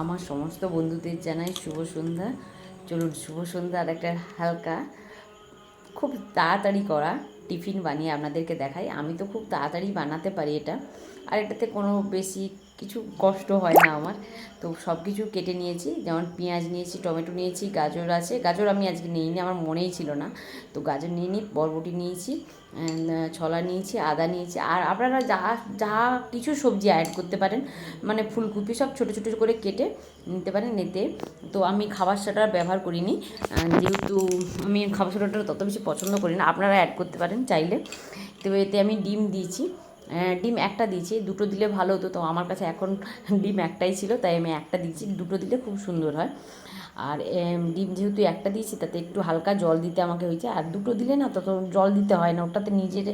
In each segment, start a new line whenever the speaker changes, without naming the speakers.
আমার সমস্ত বন্ধুদের জানাই শুভ সন্ধ্যা। চলুন, শুভ সন্ধ্যা আর একটা হালকা, খুব তাড়াতাড়ি করা টিফিন বানিয়ে আপনাদেরকে দেখাই। আমি তো খুব তাড়াতাড়ি বানাতে পারি এটা। আর এটাতে কোনো বেশি কিছু কষ্ট হয় না আমার। তো সব কিছু কেটে নিয়েছি, যেমন পেঁয়াজ নিয়েছি, টমেটো নিয়েছি, গাজর আছে। গাজর আমি আজকে নিইনি, আমার মনেই ছিল না। তো গাজর নিয়ে নিই বরবটি নিয়েছি ছোলা নিয়েছি, আদা নিয়েছি। আর আপনারা যা যা কিছু সবজি অ্যাড করতে পারেন মানে ফুলকপি সব ছোটো ছোটো করে কেটে নিতে পারেন এতে। তো আমি খাবার সোডার ব্যবহার করিনি যেহেতু আমি খাবার সোডাটা তত বেশি পছন্দ করি না, আপনারা অ্যাড করতে পারেন চাইলে। তো এতে আমি ডিম দিয়েছি। ডিম একটা দিয়েছি, দুটো দিলে ভালো হতো। তো আমার কাছে এখন ডিম একটাই ছিল, তাই আমি একটা দিয়েছি, দুটো দিলে খুব সুন্দর হয়। আর ডিম যেহেতু একটা দিয়েছি, তাতে একটু হালকা জল দিতে আমাকে হয়েছে। আর দুটো দিলে না, তত জল দিতে হয় না, ওটাতে নিজের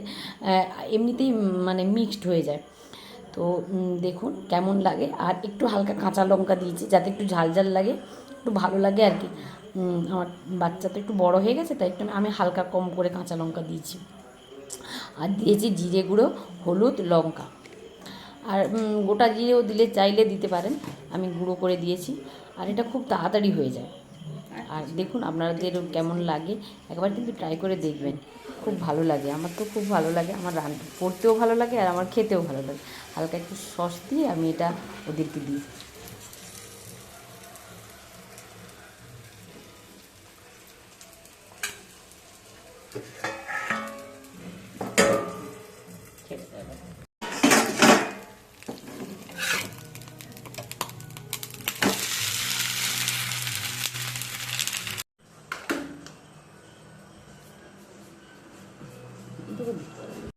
এমনিতেই মানে মিক্সড হয়ে যায়। তো দেখুন কেমন লাগে। আর একটু হালকা কাঁচা লঙ্কা দিয়েছি, যাতে একটু ঝাল ঝাল লাগে, একটু ভালো লাগে আর কি। আমার বাচ্চা তো একটু বড় হয়ে গেছে, তাই একটু আমি হালকা কম করে কাঁচা লঙ্কা দিয়েছি। আর দিয়েছি জিরে গুঁড়ো, হলুদ, লঙ্কা। আর গোটা জিরেও দিলে চাইলে দিতে পারেন, আমি গুঁড়ো করে দিয়েছি। আর এটা খুব তাড়াতাড়ি হয়ে যায়। আর দেখুন আপনাদের কেমন লাগে, একবার কিন্তু ট্রাই করে দেখবেন। খুব ভালো লাগে, আমার তো খুব ভালো লাগে, আমার রান করতেও ভালো লাগে আর আমার খেতেও ভালো লাগে। হালকা একটু সস দিয়ে আমি এটা ওদেরকে দিই। Thank you. 조금